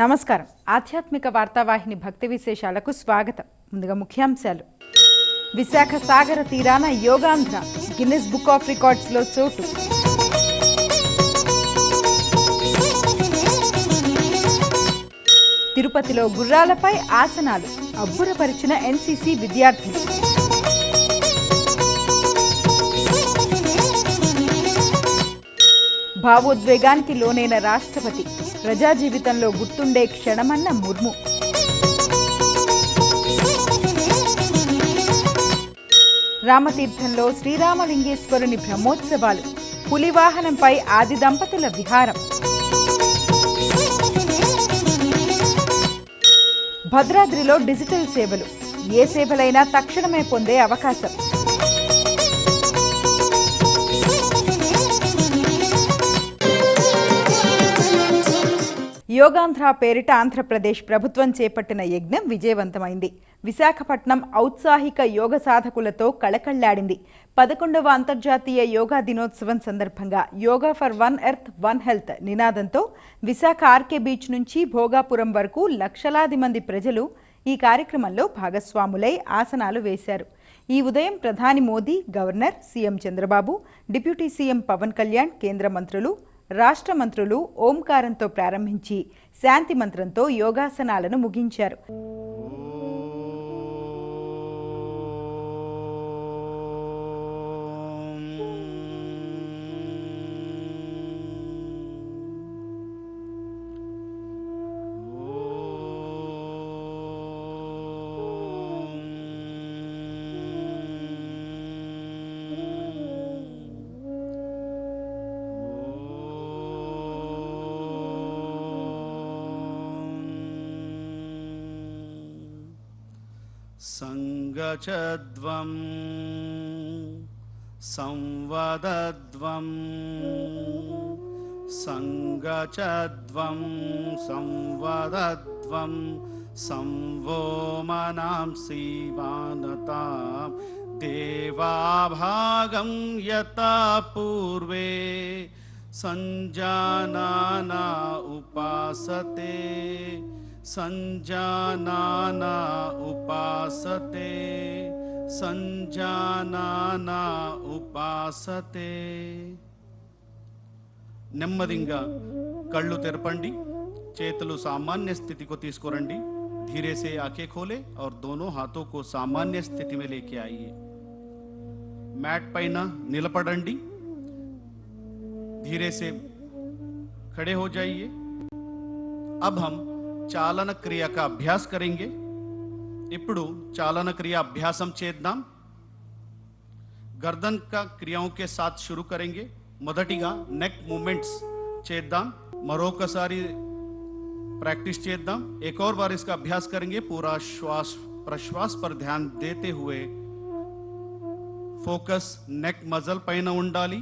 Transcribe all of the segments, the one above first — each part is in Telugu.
నమస్కారం. ఆధ్యాత్మిక వార్తావాహిని భక్తి విశేషాలకు స్వాగతం. ముందుగా ముఖ్యాంశాలు. విశాఖ సాగర తీరాన యోగాంధ్ర గిన్నిస్ బుక్ ఆఫ్ రికార్డ్స్లో చోటు. తిరుపతిలో గుర్రాలపై ఆసనాలు అబ్బురపరిచిన ఎన్సీసీ విద్యార్థులు. భావోద్వేగానికి లోనైన రాష్ట్రపతి. ప్రజా జీవితంలో గుర్తుండే క్షణమన్న ముర్ము. రామతీర్థంలో శ్రీరామలింగేశ్వరుని బ్రహ్మోత్సవాలు పులివాహనంపై ఆది దంపతుల విహారం. భద్రాద్రిలో డిజిటల్ సేవలు ఏ సేవలైనా తక్షణమే పొందే అవకాశం. యోగాంధ్ర పేరిట ఆంధ్రప్రదేశ్ ప్రభుత్వం చేపట్టిన యజ్ఞం విజయవంతమైంది. విశాఖపట్నం ఔత్సాహిక యోగ సాధకులతో కళకళ్ళాడింది. పదకొండవ అంతర్జాతీయ యోగా దినోత్సవం సందర్భంగా yoga for one earth one health నినాదంతో విశాఖ ఆర్కే బీచ్ నుంచి భోగాపురం వరకు లక్షలాది మంది ప్రజలు ఈ కార్యక్రమంలో భాగస్వాములై ఆసనాలు వేశారు. ఈ ఉదయం ప్రధాని Modi governor CM Chandrababu deputy CM Pawan Kalyan కేంద్ర మంత్రులు రాష్ట్ర మంత్రులు ఓంకారంతో ప్రారంభించి శాంతి మంత్రంతో యోగాసనాలను ముగించారు. सङ्गचध्वं संवदध्वं सङ्गचध्वं संवदध्वं संवो मनां शिवानतां देवाभागं यथा पूर्वे सञ्जानाना उपासते। सञ्जानाना उपासते सञ्जानाना उपासते నెమ్మదిగా కళ్ళు తెరపండి చేతులు సామాన్య స్థితికి తీసుకురండి धीरे से आंखें खोले और दोनों हाथों को सामान्य स्थिति में लेके आइए मैट పైన నిలబడండి धीरे से खड़े हो जाइए अब हम చాలన క్రియ का अभ्यास करेंगे ఇప్పుడు చాలన క్రియ అభ్యాసం చేద్దాం गर्दन का क्रियाओं के साथ शुरू करेंगे మొదటిగా నెక్ మూమెంట్స్ చేద్దాం మరొకసారి प्रैक्टिस చేద్దాం एक और बार इसका अभ्यास करेंगे पूरा श्वास प्रश्वास पर ध्यान देते हुए फोकस नेक मजल పైన ఉండాలి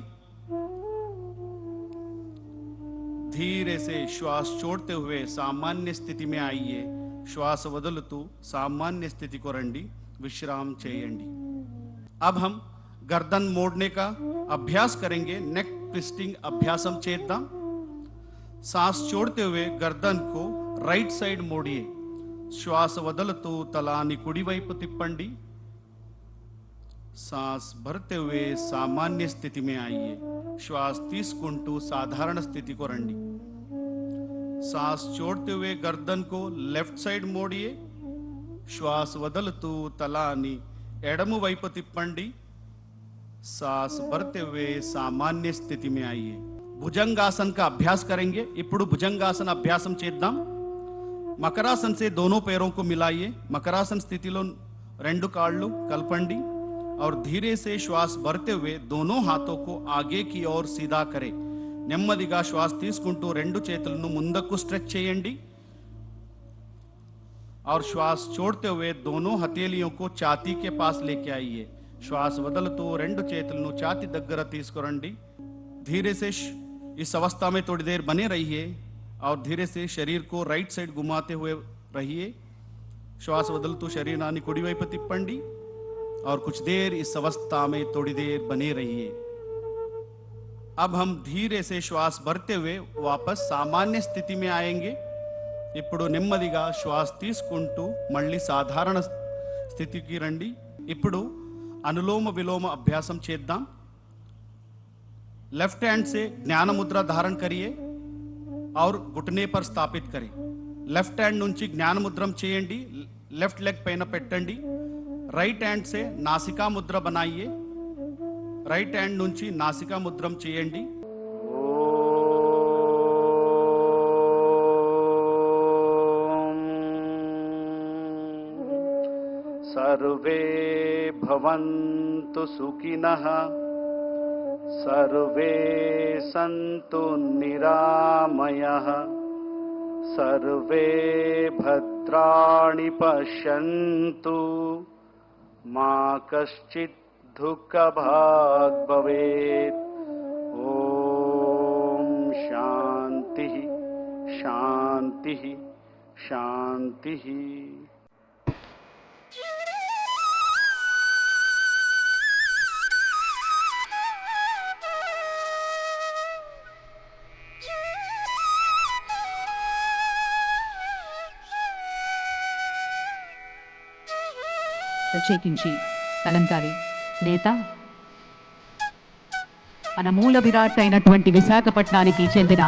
धीरे से श्वास छोड़ते हुए सामान्य स्थिति में आइए श्वास వదులుతూ सामान्य स्थिति को రండి विश्राम చేయండి अब हम गर्दन मोड़ने का अभ्यास करेंगे नेक ट्विस्टिंग अभ्यासम చేద్దాం सांस छोड़ते हुए गर्दन को రైట్ సైడ్ మోడియే శ్వాస వదులుతూ తలాని కుడివైపు తిప్పండి सांस भरते हुए सामान्य स्थिति में आइए श्वास తీసుకుంటూ సాధారణ స్థితికి రండి सांस छोड़ते हुए गर्दन को लेफ्ट సైడ్ మోడియే శ్వాస వదులుతూ తలాని ఎడము వైపు తిప్పండి सांस भरते हुए सामान्य स्थिति में आइए भुजंगासन का अभ्यास करेंगे ఇప్పుడు భుజంగాసన అభ్యాసం చేద్దాం మకరాసన్ से दोनों पैरों को मिलाइए मकरासन స్థితిలో రెండు కాళ్ళు కలపండి और धीरे से श्वास भरते हुए दोनों हाथों को आगे की ओर सीधा करें నెమ్మదిగా శ్వాస తీసుకుంటూ రెండు చేతులను ముందకు స్ట్రెచ్ చేయండి और श्वास छोड़ते हुए दोनों हथेलियों को छाती के पास लेके आइए శ్వాస వదులుతూ రెండు చేతులను ఛాతి దగ్గర తీసుకురండి धीरे से श- इस अवस्था में थोड़ी देर बने रहिए और धीरे से शरीर को राइट साइड घुमाते हुए रहिए श्वास వదులుతూ శరీరాన్ని కుడివైపు తిప్పండి और कुछ देर इस अवस्था में थोड़ी देर बने रहिए अब हम धीरे से श्वास भरते हुए वापस सामान्य स्थिति में आएंगे ఇప్పుడు నెమ్మదిగా శ్వాస తీసుకుంటూ మళ్ళీ సాధారణ స్థితికి రండి ఇప్పుడు అనులోమ విలోమ అభ్యాసం చేద్దాం लेफ्ट हैंड से ज्ञान मुद्रा धारण करिए और घुटने पर స్థాపిత్ కరి లెఫ్ట్ హ్యాండ్ నుంచి జ్ఞాన ముద్రం చేయండి లెఫ్ట్ లెగ్ పైన పెట్టండి రైట్ హ్యాండ్ సే నాసికా ముద్ర బనాయియే రైట్ హ్యాండ్ నుంచి నాసికా ముద్రం చేయండి सर्वे भवन्तु सुखिनः सर्वे सन्तु निरामयः सर्वे भद्राणि पश्यन्तु मा कश्चित् दुःखभाग् भवेत् ॐ शान्तिः शान्तिः शान्तिः ప్రత్యేకించి కలంకారి నేత మన మూల విరాట్ అయినటువంటి విశాఖపట్నానికి చెందిన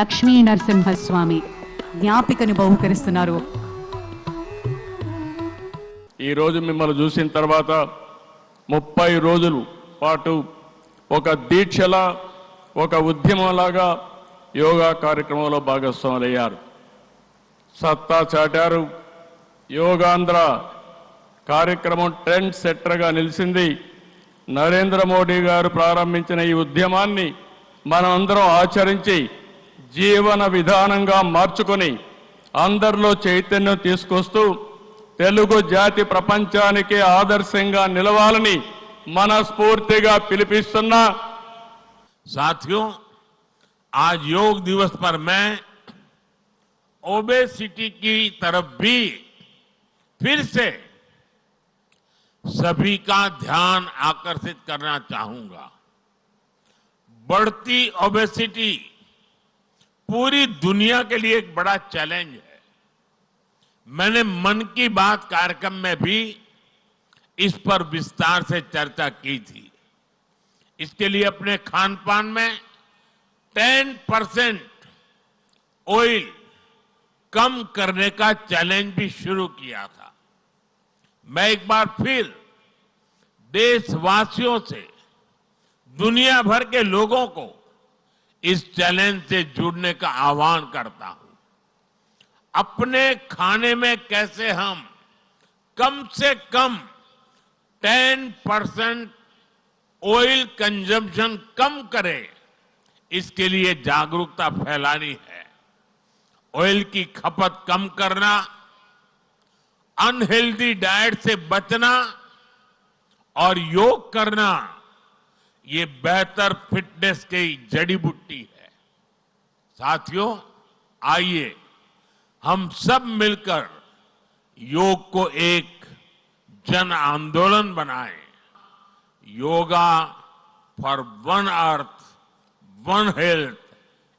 లక్ష్మీ నరసింహస్వామి జ్ఞాపికను బహుకరిస్తున్నారు. ఈరోజు మిమ్మల్ని చూసిన తర్వాత ముప్పై రోజులు పాటు ఒక దీక్షలా ఒక ఉద్యమంలాగా యోగా కార్యక్రమంలో భాగస్వాములయ్యారు. సత్తా చాటారు యోగాంధ్ర కార్యక్రమం ట్రెండ్ సెట్టర్గా నిలిచింది నరేంద్ర మోడీ గారు ప్రారంభించిన ఈ ఉద్యమాన్ని మనమందరం ఆచరించి జీవన విధానంగా మార్చుకొని అందరిలో చైతన్యం తీసుకొస్తూ తెలుగు జాతి ప్రపంచానికి ఆదర్శంగా నిలవాలని మనస్ఫూర్తిగా పిలిపిస్తున్నా साथियों आज योग दिवस पर मैं ओबेसिटी की तरफ भी फिर से सभी का ध्यान आकर्षित करना चाहूँगा। बढ़ती ओबेसिटी पूरी दुनिया के लिए एक बड़ा चैलेंज है। मैंने मन की बात कार्यक्रम में भी इस पर विस्तार से चर्चा की थी। इसके लिए अपने खान पान में 10 परसेंट ऑयल कम करने का चैलेंज भी शुरू किया था। मैं एक बार फिर देशवासियों से, दुनिया भर के लोगों को इस चैलेंज से जुड़ने का आह्वान करता हूँ। अपने खाने में कैसे हम कम से कम 10 परसेंट ऑयल कंजम्पशन कम करें, इसके लिए जागरूकता फैलानी है। ऑयल की खपत कम करना अनहेल्दी डाइट से बचना और योग करना, ये बेहतर फिटनेस की जड़ी बूटी है। साथियों, आइए, हम सब मिलकर योग को एक जन आंदोलन बनाएँ। Yoga for one earth one health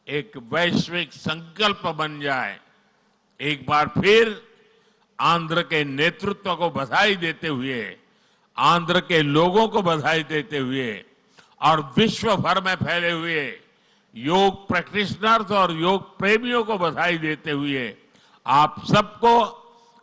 एक वैश्विक संकल्प बन जाए। एक बार फिर आंध्र के नेतृत्व को बधाई देते हुए, आंध्र के लोगों को बधाई देते हुए और विश्व भर में फैले हुए योग प्रैक्टिशनर्स और योग प्रेमियों को बधाई देते हुए आप सबको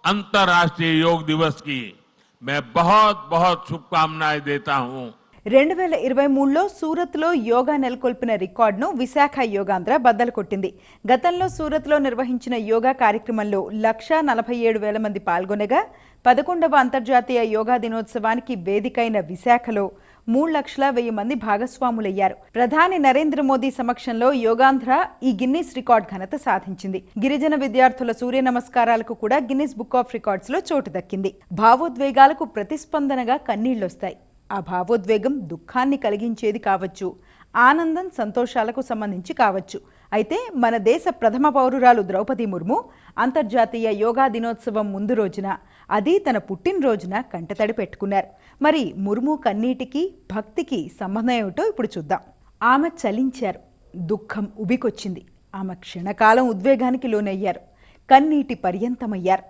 अंतर्राष्ट्रीय योग दिवस की मैं बहुत बहुत शुभकामनाएँ देता हूँ। రెండు వేల ఇరవై మూడులో సూరత్లో యోగా నెలకొల్పిన రికార్డును విశాఖ యోగాంధ్ర బద్దలు కొట్టింది గతంలో సూరత్లో నిర్వహించిన యోగా కార్యక్రమంలో లక్షా నలభై ఏడు వేల మంది పాల్గొనగా పదకొండవ అంతర్జాతీయ యోగా దినోత్సవానికి వేదికైన విశాఖలో మూడు లక్షల వెయ్యి మంది భాగస్వాములయ్యారు. ప్రధాని నరేంద్ర మోదీ సమక్షంలో యోగాంధ్ర ఈ గిన్నిస్ రికార్డ్ ఘనత సాధించింది. గిరిజన విద్యార్థుల సూర్య నమస్కారాలకు కూడా గిన్నిస్ బుక్ ఆఫ్ రికార్డ్స్లో చోటు దక్కింది. భావోద్వేగాలకు ప్రతిస్పందనగా కన్నీళ్ళొస్తాయి ఆ భావోద్వేగం దుఃఖాన్ని కలిగించేది కావచ్చు ఆనందం సంతోషాలకు సంబంధించి కావచ్చు. అయితే మన దేశ ప్రథమ పౌరురాలు ద్రౌపది ముర్ము అంతర్జాతీయ యోగా దినోత్సవం ముందు రోజున అది తన పుట్టినరోజున కంటతడి పెట్టుకున్నారు. మరి ముర్ము కన్నీటికి భక్తికి సంబంధం ఏమిటో ఇప్పుడు చూద్దాం. ఆమె చలించారు దుఃఖం ఉబికొచ్చింది. ఆమె క్షణకాలం ఉద్వేగానికి లోనయ్యారు కన్నీటి పర్యంతమయ్యారు.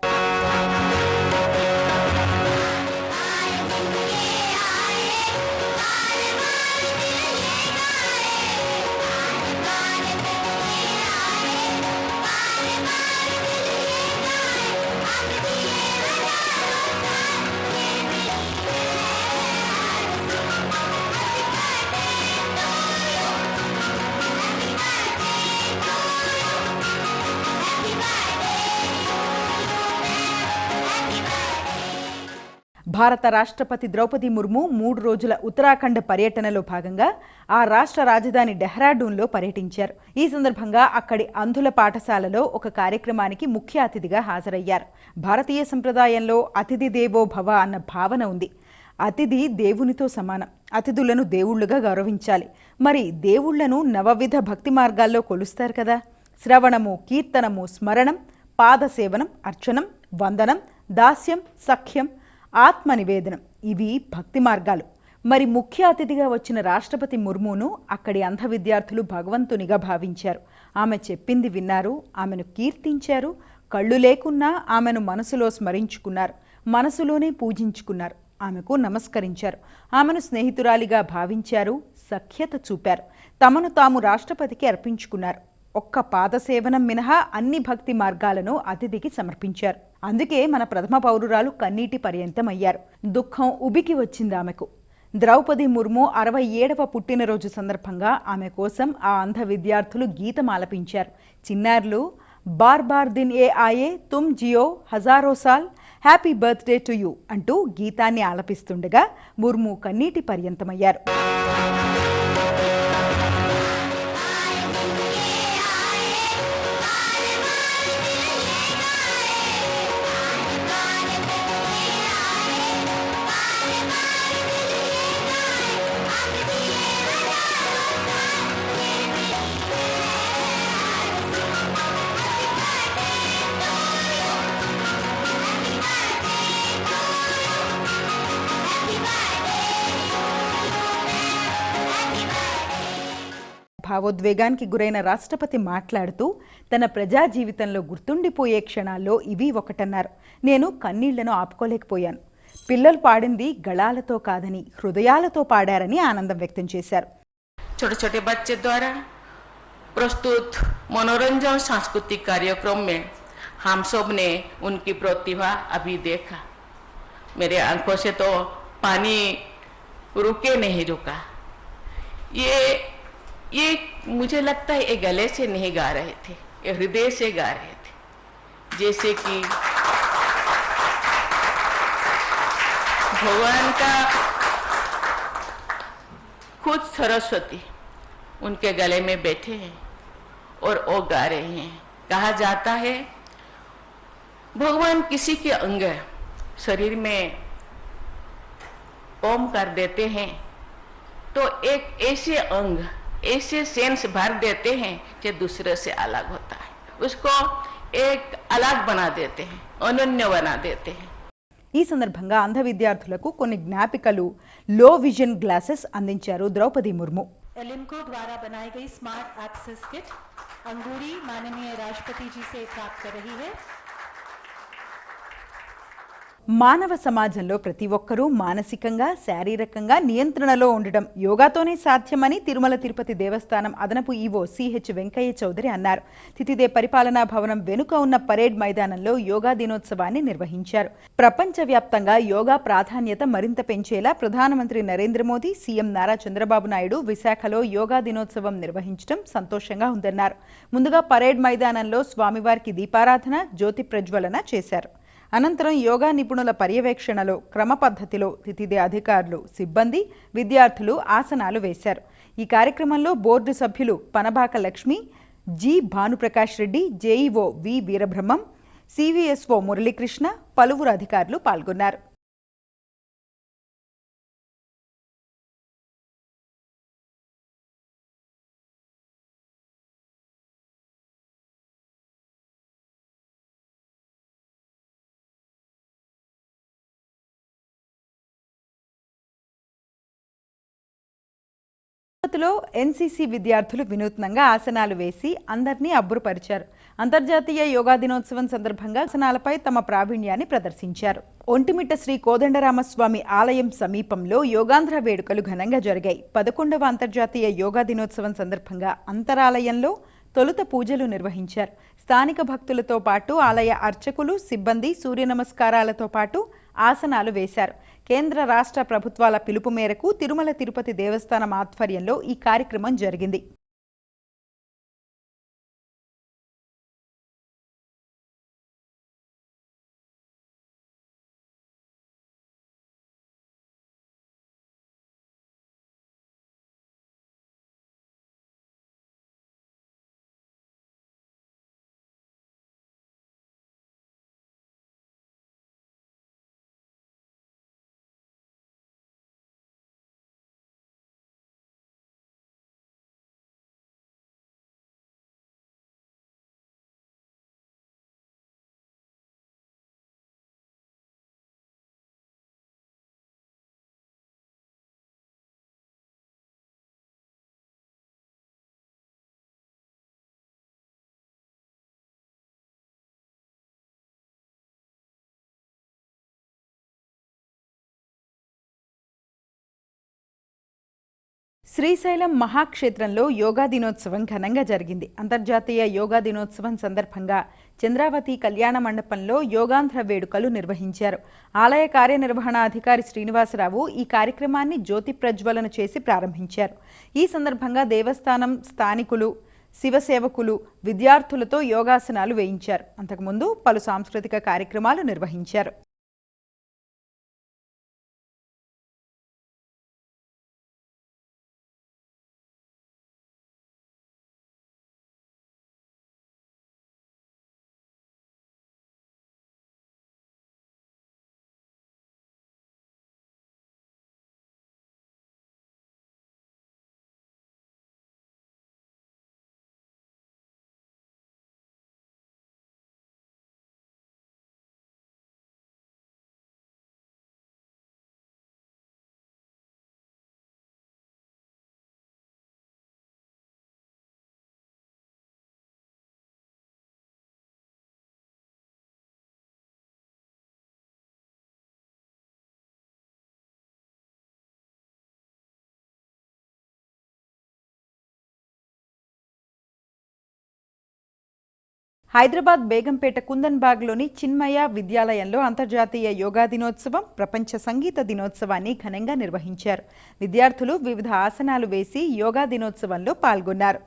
భారత రాష్ట్రపతి ద్రౌపది ముర్ము మూడు రోజుల ఉత్తరాఖండ్ పర్యటనలో భాగంగా ఆ రాష్ట్ర రాజధాని డెహ్రాడూన్లో పర్యటించారు. ఈ సందర్భంగా అక్కడి అంధుల పాఠశాలలో ఒక కార్యక్రమానికి ముఖ్య అతిథిగా హాజరయ్యారు. భారతీయ సంప్రదాయంలో అతిథి దేవో భవ అన్న భావన ఉంది. అతిథి దేవునితో సమానం. అతిథులను దేవుళ్ళుగా గౌరవించాలి. మరి దేవుళ్ళను నవవిధ భక్తి మార్గాల్లో కొలుస్తారు కదా. శ్రవణము కీర్తనము స్మరణం పాదసేవనం అర్చనం వందనం దాస్యం సఖ్యం ఆత్మ నివేదనం ఇవి భక్తి మార్గాలు. మరి ముఖ్య అతిథిగా వచ్చిన రాష్ట్రపతి ముర్మును అక్కడి అంధ విద్యార్థులు భగవంతునిగా భావించారు. ఆమె చెప్పింది విన్నారు ఆమెను కీర్తించారు కళ్ళు లేకున్నా ఆమెను మనసులో స్మరించుకున్నారు మనసులోనే పూజించుకున్నారు ఆమెకు నమస్కరించారు. ఆమెను స్నేహితురాలిగా భావించారు సఖ్యత చూపారు తమను తాము రాష్ట్రపతికి అర్పించుకున్నారు. ఒక్క పాదసేవనం మినహా అన్ని భక్తి మార్గాలను అతిథికి సమర్పించారు. అందుకే మన ప్రథమ పౌరురాలు కన్నీటి పర్యంతమయ్యారు. దుఃఖం ఉబికి వచ్చింది ఆమెకు. ద్రౌపది ముర్ము అరవై ఏడవ పుట్టినరోజు సందర్భంగా ఆమె కోసం ఆ అంధ విద్యార్థులు గీతం ఆలపించారు. చిన్నారులు బార్ బార్ దిన్ ఏ ఆయే తుమ్ జియో హజారో సాల్ హ్యాపీ బర్త్డే టు యూ అంటూ గీతాన్ని ఆలపిస్తుండగా ముర్ము కన్నీటి పర్యంతమయ్యారు. భావోద్వేగానికి గురైన రాష్ట్రపతి మాట్లాడుతూ తన ప్రజా జీవితంలో గుర్తుండిపోయే క్షణాల్లో ఇవి ఒకటన్నారు నేను కన్నీళ్లను ఆపుకోలేకపోయాను పిల్లలు పాడింది గళాలతో కాదని హృదయాలతో పాడారని ఆనందం వ్యక్తం చేశారు छोटे छोटे बच्चे द्वारा प्रस्तुत मनोरंजन सांस्कृतिक कार्यक्रम में हम सब ने उनकी प्रतिभा अभी देखा मेरे आंखों से तो पानी रुके नहीं रुका ये ये मुझे लगता है ये गले से नहीं गा रहे थे, ये हृदय से गा रहे थे। जैसे कि भगवान का खुद सरस्वती उनके गले में बैठे हैं और वो गा रहे हैं। कहा जाता है, भगवान किसी के अंग शरीर में ओम कर देते हैं तो एक ऐसे अंग ऐसे सेंस भर देते हैं जो दूसरे से अलग होता है उसको एक अलग बना देते हैं अनन्य बना देते हैं ఈ సందర్భంగా అంధ విద్యార్థులకు కొన్ని జ్ఞాపికలు లో విజన్ గ్లాసెస్ అందించారు ద్రౌపది ముర్ము एलिम्को द्वारा बनाई गई स्मार्ट एक्सेस किट अंगूरी माननीय राष्ट्रपति जी से प्राप्त कर रही है మానవ సమాజంలో ప్రతి ఒక్కరూ మానసికంగా శారీరకంగా నియంత్రణలో ఉండడం యోగాతోనే సాధ్యమని తిరుమల తిరుపతి దేవస్థానం అదనపు ఈవో సిహెచ్ వెంకయ్య చౌదరి అన్నారు. తితిదే పరిపాలనా భవనం వెనుక ఉన్న పరేడ్ మైదానంలో యోగా దినోత్సవాన్ని నిర్వహించారు. ప్రపంచవ్యాప్తంగా యోగా ప్రాధాన్యత మరింత పెంచేలా ప్రధానమంత్రి నరేంద్ర మోదీ సీఎం నారా చంద్రబాబు నాయుడు విశాఖలో యోగా దినోత్సవం నిర్వహించడం సంతోషంగా ఉందన్నారు. ముందుగా పరేడ్ మైదానంలో స్వామివారికి దీపారాధన జ్యోతి ప్రజ్వలన చేశారు. అనంతరం యోగా నిపుణుల పర్యవేక్షణలో క్రమ పద్ధతిలో తితిదే అధికారులు సిబ్బంది విద్యార్థులు ఆసనాలు వేశారు. ఈ కార్యక్రమంలో బోర్డు సభ్యులు Panabaka Lakshmi G. Bhanuprakash Reddy JEO V. Veerabrahmam CVSO Muralikrishna పలువురు అధికారులు పాల్గొన్నారు. తిరుపతిలో ఎన్సీసీ విద్యార్థులు వినూత్నంగా ఆసనాలు వేసి అందరినీ అబ్బురుపరిచారు. అంతర్జాతీయ యోగా దినోత్సవం సందర్భంగా ఆసనాలపై తమ ప్రావీణ్యాన్ని ప్రదర్శించారు. ఒంటిమిట్ట శ్రీ కోదండరామస్వామి ఆలయం సమీపంలో యోగాంధ్ర వేడుకలు ఘనంగా జరిగాయి. పదకొండవ అంతర్జాతీయ యోగా దినోత్సవం సందర్భంగా అంతరాలయంలో తొలుత పూజలు నిర్వహించారు. స్థానిక భక్తులతో పాటు ఆలయ అర్చకులు సిబ్బంది సూర్య నమస్కారాలతో పాటు ఆసనాలు వేశారు. కేంద్ర రాష్ట్ర ప్రభుత్వాల పిలుపు మేరకు తిరుమల తిరుపతి దేవస్థానం ఆధ్వర్యంలో ఈ కార్యక్రమం జరిగింది. శ్రీశైలం మహాక్షేత్రంలో యోగా దినోత్సవం ఘనంగా జరిగింది. అంతర్జాతీయ యోగా దినోత్సవం సందర్భంగా చంద్రావతి కళ్యాణ మండపంలో యోగాంధ్ర వేడుకలు నిర్వహించారు. ఆలయ కార్యనిర్వహణాధికారి శ్రీనివాసరావు ఈ కార్యక్రమాన్ని జ్యోతి ప్రజ్వలన చేసి ప్రారంభించారు. ఈ సందర్భంగా దేవస్థానం స్థానికులు శివసేవకులు విద్యార్థులతో యోగాసనాలు వేయించారు. అంతకుముందు పలు సాంస్కృతిక కార్యక్రమాలు నిర్వహించారు. హైదరాబాద్ బేగంపేట కుందన్బాగ్లోని చిన్మయ విద్యాలయంలో అంతర్జాతీయ యోగా దినోత్సవం ప్రపంచ సంగీత దినోత్సవాన్ని ఘనంగా నిర్వహించారు. విద్యార్థులు వివిధ ఆసనాలు వేసి యోగా దినోత్సవంలో పాల్గొన్నారు.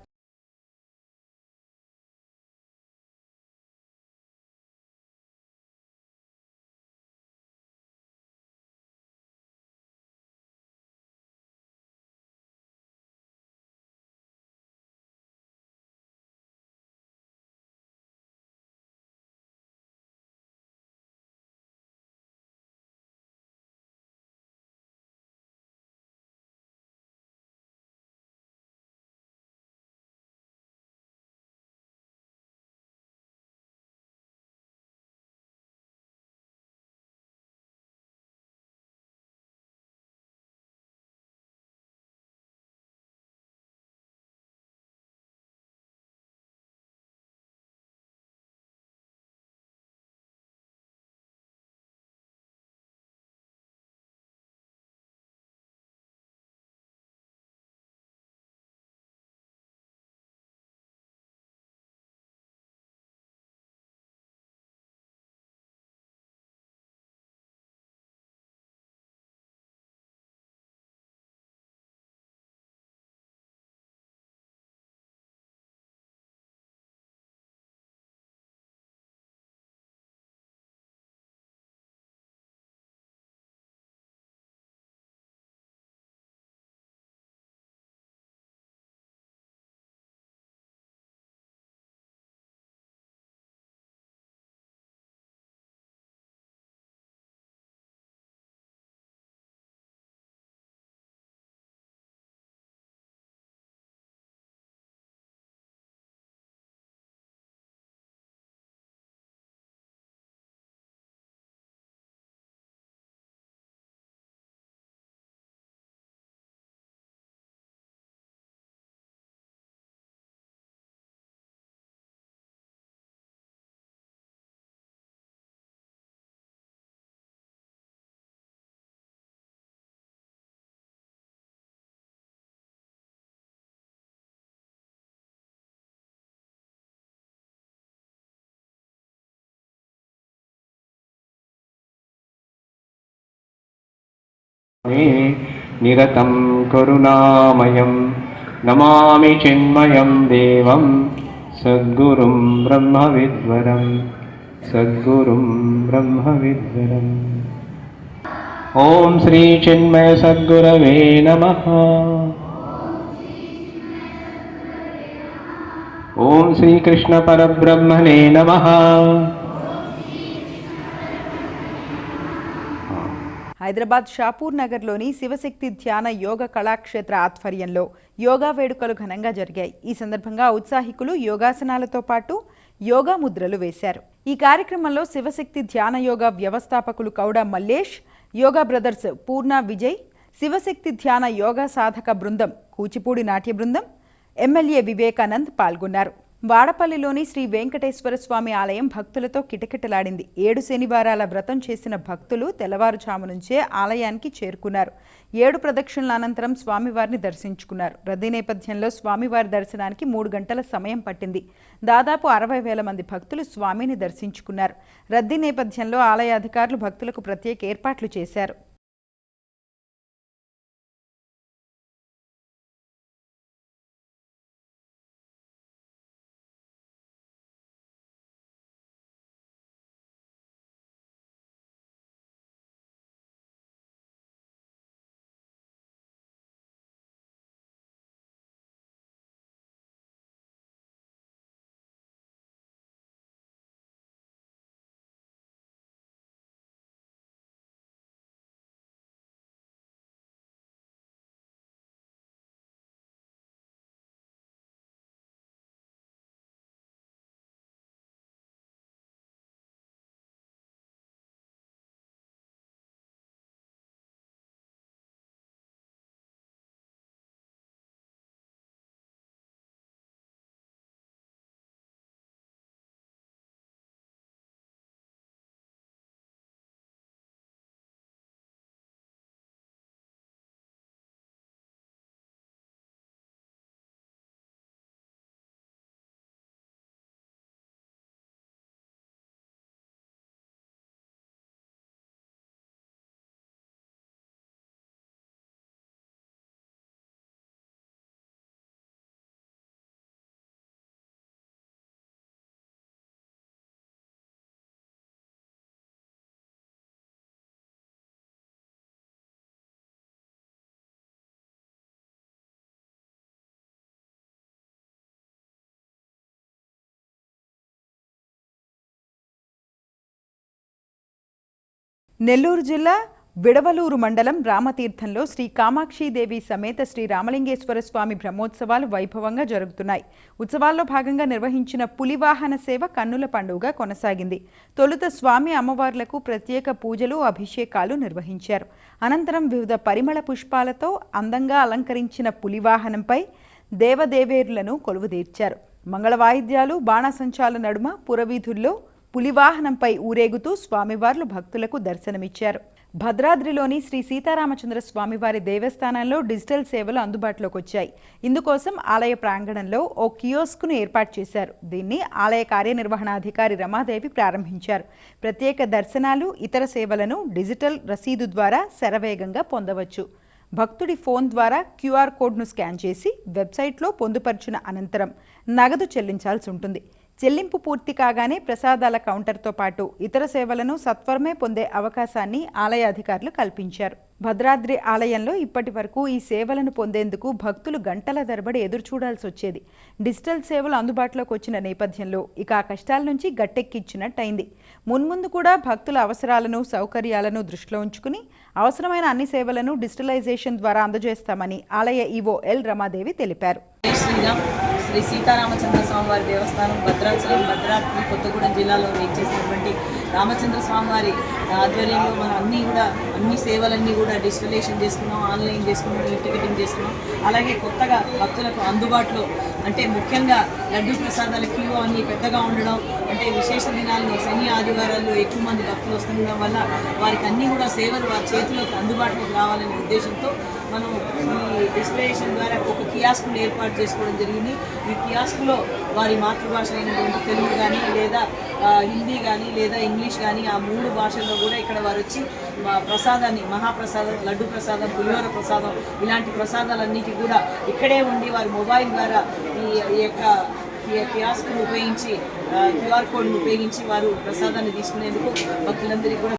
निरतं करुणामयं नमामि चिन्मयं देवं सद्गुरुं ब्रह्मविद्वरं सद्गुरुं ब्रह्मविद्वरम् ॐ श्रीचिन्मयसद्गुरवे नमः। ॐ श्रीकृष्णपरब्रह्मणे नमः హైదరాబాద్ షాపూర్ నగర్లోని శివశక్తి ధ్యాన యోగ కళాక్షేత్ర ఆధ్వర్యంలో యోగా వేడుకలు ఘనంగా జరిగాయి. ఈ సందర్భంగా ఉత్సాహికులు యోగాసనాలతో పాటు యోగా ముద్రలు వేశారు. ఈ కార్యక్రమంలో శివశక్తి ధ్యాన యోగా వ్యవస్థాపకులు కౌడ మల్లేష్ యోగా బ్రదర్స్ పూర్ణ విజయ్ శివశక్తి ధ్యాన యోగా సాధక బృందం కూచిపూడి నాట్య బృందం ఎమ్మెల్యే వివేకానంద్ పాల్గొన్నారు. వాడపల్లిలోని శ్రీ వెంకటేశ్వర స్వామి ఆలయం భక్తులతో కిటకిటలాడింది. ఏడు శనివారాల వ్రతం చేసిన భక్తులు తెల్లవారుజాము నుంచే ఆలయానికి చేరుకున్నారు. ఏడు ప్రదక్షిణల అనంతరం స్వామివారిని దర్శించుకున్నారు. రద్దీ నేపథ్యంలో స్వామివారి దర్శనానికి మూడు గంటల సమయం పట్టింది. దాదాపు అరవై వేల మంది భక్తులు స్వామిని దర్శించుకున్నారు. రద్దీ నేపథ్యంలో ఆలయ అధికారులు భక్తులకు ప్రత్యేక ఏర్పాట్లు చేశారు. నెల్లూరు జిల్లా విడవలూరు మండలం రామతీర్థంలో శ్రీ కామాక్షిదేవి సమేత శ్రీ రామలింగేశ్వర స్వామి బ్రహ్మోత్సవాలు వైభవంగా జరుగుతున్నాయి. ఉత్సవాల్లో భాగంగా నిర్వహించిన పులివాహన సేవ కన్నుల పండుగ కొనసాగింది. తొలుత స్వామి అమ్మవార్లకు ప్రత్యేక పూజలు అభిషేకాలు నిర్వహించారు. అనంతరం వివిధ పరిమళ పుష్పాలతో అందంగా అలంకరించిన పులివాహనంపై దేవదేవేరులను కొలువుదీర్చారు. మంగళ వాయిద్యాలు బాణసంచాల నడుమ పురవీధుల్లో పులివాహనంపై ఊరేగుతూ స్వామివార్లు భక్తులకు దర్శనమిచ్చారు. భద్రాద్రిలోని శ్రీ సీతారామచంద్ర స్వామివారి దేవస్థానంలో డిజిటల్ సేవలు అందుబాటులోకి వచ్చాయి. ఇందుకోసం ఆలయ ప్రాంగణంలో ఓ కియోస్క్ను ఏర్పాటు చేశారు. దీన్ని ఆలయ కార్యనిర్వహణాధికారి రమాదేవి ప్రారంభించారు. ప్రత్యేక దర్శనాలు ఇతర సేవలను డిజిటల్ రసీదు ద్వారా శరవేగంగా పొందవచ్చు. భక్తుడి ఫోన్ ద్వారా క్యూఆర్ కోడ్ను స్కాన్ చేసి వెబ్సైట్లో పొందుపరిచిన అనంతరం నగదు చెల్లించాల్సి ఉంటుంది. చెల్లింపు పూర్తి కాగానే ప్రసాదాల కౌంటర్తో పాటు ఇతర సేవలను సత్వరమే పొందే అవకాశాన్ని ఆలయ అధికారులు కల్పించారు. భద్రాద్రి ఆలయంలో ఇప్పటి వరకు ఈ సేవలను పొందేందుకు భక్తులు గంటల తరబడి ఎదురు చూడాల్సి వచ్చేది. డిజిటల్ సేవలు అందుబాటులోకి వచ్చిన నేపథ్యంలో ఇక ఆ కష్టాల నుంచి గట్టెక్కిచ్చినట్టయింది మున్ముందు కూడా భక్తుల అవసరాలను సౌకర్యాలను దృష్టిలో ఉంచుకుని అవసరమైన అన్ని సేవలను డిజిటలైజేషన్ ద్వారా అందజేస్తామని ఆలయ ఈవో ఎల్ రమాదేవి తెలిపారు. శ్రీరామ్. శ్రీ సీతారామచంద్ర స్వామివారి దేవస్థానం భద్రాచలం భద్రాద్రి కొత్తగూడెం జిల్లాలో నిర్చేసినటువంటి రామచంద్ర స్వామి వారి ఆధ్వర్యంలో మనం అన్నీ కూడా అన్ని సేవలన్నీ కూడా డిజిటలైజేషన్ చేసుకున్నాం ఆన్లైన్ చేసుకున్నాం ఈ టికెటింగ్ చేసుకున్నాం. అలాగే కొత్తగా భక్తులకు అందుబాటులో అంటే ముఖ్యంగా లడ్డు ప్రసాదాల క్యూ అన్నీ పెద్దగా ఉండడం అంటే విశేష దినాల్లో శని ఆదివారాల్లో ఎక్కువ మంది భక్తులు వస్తుండడం వల్ల వారికి అన్నీ కూడా సేవలు వారి చేతిలోకి అందుబాటులోకి రావాలనే ఉద్దేశంతో మనం ఈ డిస్ప్లేషన్ ద్వారా ఒక కియాస్కును ఏర్పాటు చేసుకోవడం జరిగింది. ఈ కియాస్కులో వారి మాతృభాష అయినటువంటి తెలుగు కానీ లేదా హిందీ కానీ లేదా ఇంగ్లీష్ కానీ ఆ మూడు భాషల్లో కూడా ఇక్కడ వారు వచ్చి ప్రసాదాన్ని మహాప్రసాదం లడ్డు ప్రసాదం పులిహోర ప్రసాదం ఇలాంటి ప్రసాదాలన్నిటి కూడా ఇక్కడే ఉండి వారి మొబైల్ ద్వారా ఈ యొక్క ఈ ఉపయోగించి క్యూఆర్ కోడ్ను ఉపయోగించి వారు ప్రసాదాన్ని తీసుకునేందుకు భక్తులందరికీ కూడా